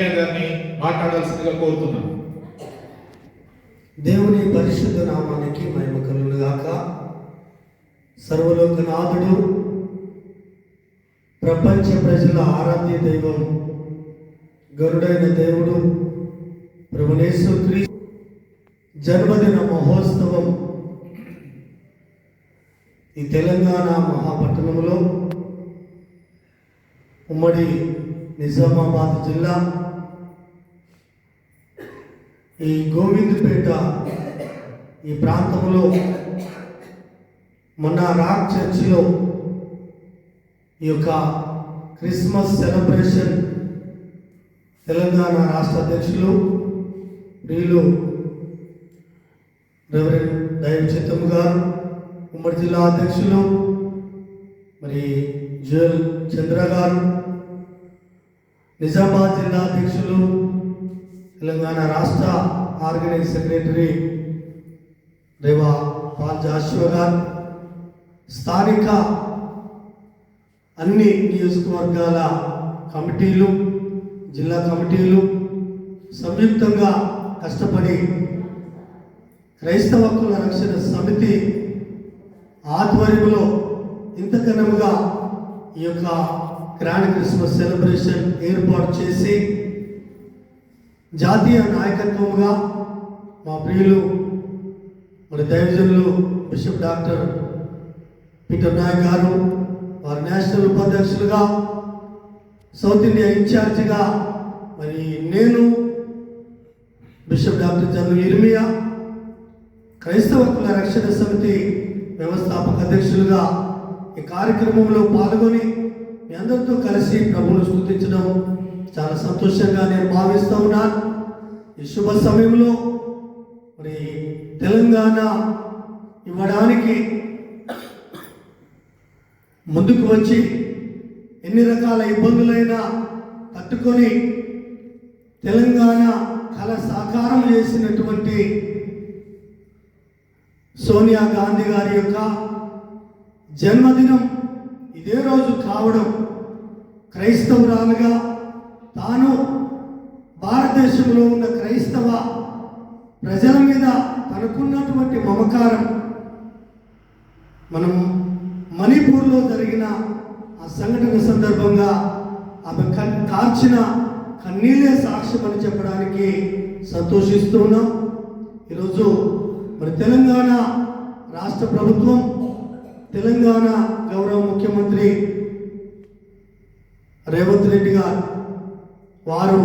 ఇర్మియా గారిని మాట్లాడాల్సిందిగా కోరుతున్నాను. దేవుని పరిశుద్ధ నామానికి మహిమ కలుగును గాక. సర్వలోకనాథుడు ప్రపంచ ప్రజల ఆరాధ్య దైవం గరుడైన దేవుడు ప్రభునేశ్వర క్రీ జన్మదిన మహోత్సవం ఈ తెలంగాణ మహాపట్టణంలో ఉమ్మడి నిజామాబాద్ జిల్లా ఈ గోవిందపేట ఈ ప్రాంతంలో మొన్న రాక్ చర్చిలో ఈ యొక్క క్రిస్మస్ సెలబ్రేషన్ తెలంగాణ రాష్ట్ర అధ్యక్షులు ప్రియులు రెవరెండ్ దైవ చిత్తము గారు ఉమ్మడి జిల్లా అధ్యక్షులు మరి జువల్ చంద్ర గారు నిజామాబాద్ జిల్లా అధ్యక్షులు తెలంగాణ రాష్ట్ర ఆర్గనైజ్ సెక్రటరీ రేవా పాల్ జాషువా గారు స్థానిక అన్ని నియోజకవర్గాల కమిటీలు జిల్లా కమిటీలు సంయుక్తంగా కష్టపడి క్రైస్తవ హక్కుల రక్షణ సమితి ఆధ్వర్యంలో ఇంతకనముగా ఈ యొక్క గ్రాండ్ క్రిస్మస్ సెలబ్రేషన్ ఏర్పాటు చేసి జాతీయ నాయకత్వముగా మా ప్రియులు మన దైవజనులు బిషప్ డాక్టర్ పీటర్ నాయక్ గారు వారి నేషనల్ ఉపాధ్యక్షులుగా సౌత్ ఇండియా ఇన్ఛార్జిగా మరి నేను బిషప్ డాక్టర్ జనరల్ ఇర్మియా క్రైస్తవ కుల రక్షణ సమితి వ్యవస్థాపక అధ్యక్షులుగా ఈ కార్యక్రమంలో పాల్గొని మీ అందరితో కలిసి ప్రభువును స్థుతించడం చాలా సంతోషంగా నేను భావిస్తూ ఉన్నాను ఈ శుభ సమయంలో మరి తెలంగాణ ఇవ్వడానికి ముందుకు వచ్చి ఎన్ని రకాల ఇబ్బందులైనా తట్టుకొని తెలంగాణ కళ సాకారం చేసినటువంటి సోనియా గాంధీ గారి యొక్క జన్మదినం ఇదే రోజు కావడం క్రైస్తవురాలుగా తాను భారతదేశంలో ఉన్న క్రైస్తవ ప్రజల మీద తనకున్నటువంటి మమకారం. మనం మణిపూర్లో జరిగిన ఆ సంఘటన సందర్భంగా ఆమె కన్- కార్చిన కన్నీళ్ళే సాక్ష్యం అని చెప్పడానికి సంతోషిస్తున్నాం ఈరోజు మరి తెలంగాణ రాష్ట్ర ప్రభుత్వం తెలంగాణ గౌరవ ముఖ్యమంత్రి రేవంత్ రెడ్డి గారు వారు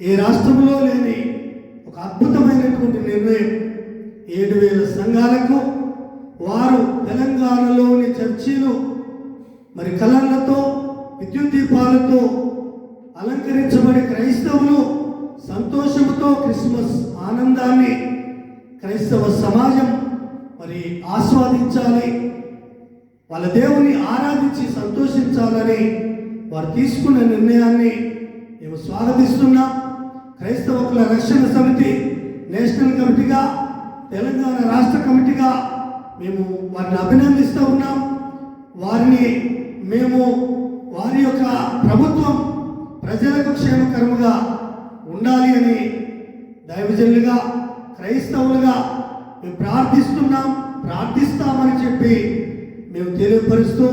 ఏ రాష్ట్రంలో లేని ఒక అద్భుతమైనటువంటి నిర్ణయం. ఏడు వేల సంఘాలకు వారు తెలంగాణలోని చర్చీలు మరి కలర్లతో విద్యుత్ దీపాలతో అలంకరించబడి క్రైస్తవులు సంతోషంతో క్రిస్మస్ ఆనందాన్ని క్రైస్తవ సమాజం మరి ఆస్వాదించాలి వాళ్ళ దేవుని ఆరాధించి సంతోషించాలని వారు తీసుకున్న నిర్ణయాన్ని మేము స్వాగతిస్తున్నాం. క్రైస్తవ రక్షణ సమితి నేషనల్ కమిటీగా తెలంగాణ రాష్ట్ర కమిటీగా మేము వారిని అభినందిస్తూ ఉన్నాం. వారిని మేము వారి యొక్క ప్రభుత్వం ప్రజలకు క్షేమకరముగా ఉండాలి అని దైవజనులుగా క్రైస్తవులుగా మేము ప్రార్థిస్తున్నాం. ప్రార్థిస్తామని చెప్పి మేము తెలియపరుస్తూ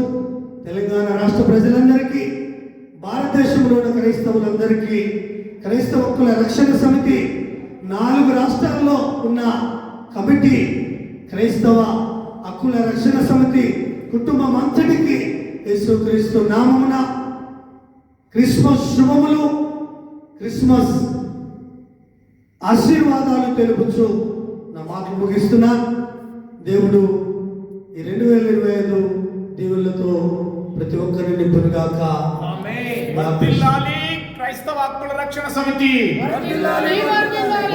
తెలంగాణ రాష్ట్ర ప్రజలందరికీ క్రైస్తవులందరికీ క్రైస్తవ హక్కుల రక్షణ సమితి నాలుగు రాష్ట్రాల్లో ఉన్న కమిటీ క్రైస్తవ హక్కుల రక్షణ సమితి కుటుంబం అంతటికి యేసుక్రీస్తు నామమున క్రిస్మస్ శుభములు క్రిస్మస్ ఆశీర్వాదాలు తెలుపుచు నా మాటలు ముగిస్తున్నా. దేవుడు ఈ రెండు వేల ఇరవై ఐదు దీవులతో ప్రతి ఒక్కరిని నింపునుగాక. వర్ధిల్లాలి క్రైస్తవ హక్కుల రక్షణ సమితి వర్ధిల్లాలి. వర్ధిల్లాలి